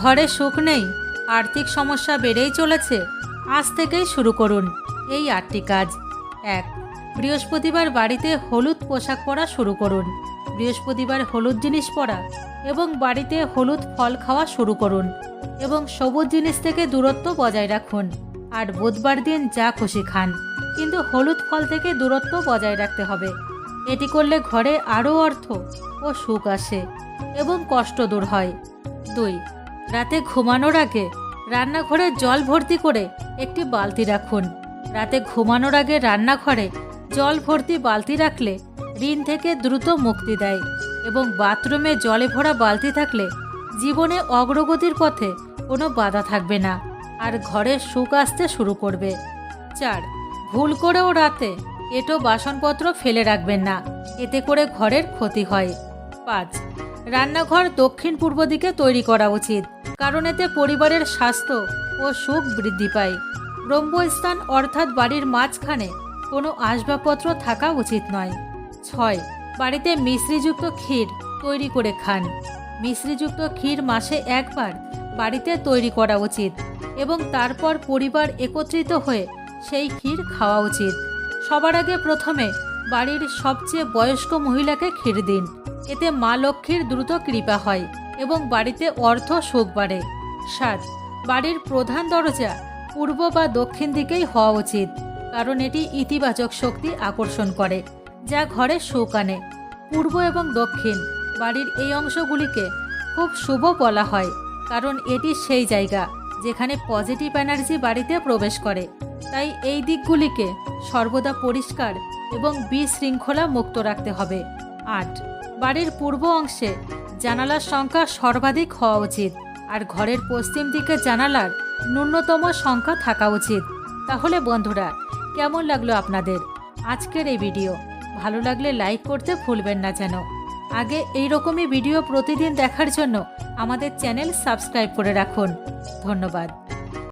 ঘরে সুখ নেই, আর্থিক সমস্যা বেড়েই চলেছে, আজ থেকেই শুরু করুন এই আটটি কাজ। এক, বৃহস্পতিবার বাড়িতে হলুদ পোশাক পরা শুরু করুন। বৃহস্পতিবার হলুদ জিনিস পরা এবং বাড়িতে হলুদ ফল খাওয়া শুরু করুন এবং সবুজ জিনিস থেকে দূরত্ব বজায় রাখুন আর বুধবার দিন যা খুশি খান, কিন্তু হলুদ ফল থেকে দূরত্ব বজায় রাখতে হবে। এটি করলে ঘরে আরও অর্থ ও সুখ আসে এবং কষ্ট দূর হয়। দুই রাতে ঘুমানোর আগে রান্নাঘরে জল ভর্তি করে একটি বালতি রাখুন। রাতে ঘুমানোর আগে রান্নাঘরে জল ভর্তি বালতি রাখলে ঋণ থেকে দ্রুত মুক্তি দেয় এবং বাথরুমে জলে ভরা বালতি থাকলে জীবনে অগ্রগতির পথে কোনো বাধা থাকবে না আর ঘরে সুখ আসতে শুরু করবে। চার, ভুল করেও রাতে এটো বাসনপত্র ফেলে রাখবেন না, এতে করে ঘরের ক্ষতি হয়। পাঁচ, রান্নাঘর দক্ষিণ পূর্ব দিকে তৈরি করা উচিত। কারণ এতে পরিবারের স্বাস্থ্য ও সুখ বৃদ্ধি পায়। ব্রহ্মস্থান অর্থাৎ বাড়ির মাঝখানে কোনো আসবাবপত্র থাকা উচিত নয়। ছয়, বাড়িতে মিশ্রিযুক্ত ক্ষীর তৈরি করে খান। মিশ্রিযুক্ত ক্ষীর মাসে একবার বাড়িতে তৈরি করা উচিত এবং তারপর পরিবার একত্রিত হয়ে সেই ক্ষীর খাওয়া উচিত। সবার আগে প্রথমে বাড়ির সবচেয়ে বয়স্ক মহিলাকে ক্ষীর দিন। এতে মা লক্ষ্মীর দ্রুত কৃপা হয়। এবং বাড়িতে অর্থ সুখ বাড়ে। সাত, বাড়ির প্রধান দরজা পূর্ব বা দক্ষিণ দিকেই হওয়া উচিত, কারণ এটি ইতিবাচক শক্তি আকর্ষণ করে, যা ঘরে সুখ আনে। পূর্ব এবং দক্ষিণ বাড়ির এই অংশগুলিকে খুব শুভ বলা হয়, কারণ এটি সেই জায়গা যেখানে পজিটিভ এনার্জি বাড়িতে প্রবেশ করে। তাই এই দিকগুলিকে সর্বদা পরিষ্কার এবং বিশৃঙ্খলা মুক্ত রাখতে হবে। আট বাড়ির পূর্ব অংশে জানালার সংখ্যা সর্বাধিক হওয়া উচিত। আর ঘরের পশ্চিম দিকে জানালার ন্যূনতম সংখ্যা থাকা উচিত। তাহলে বন্ধুরা, কেমন লাগল আপনাদের আজকের এই ভিডিও? ভালো লাগলে লাইক করতে ভুলবেন না যেন। আগে এই রকমই ভিডিও প্রতিদিন দেখার জন্য আমাদের চ্যানেল সাবস্ক্রাইব করে রাখুন। ধন্যবাদ।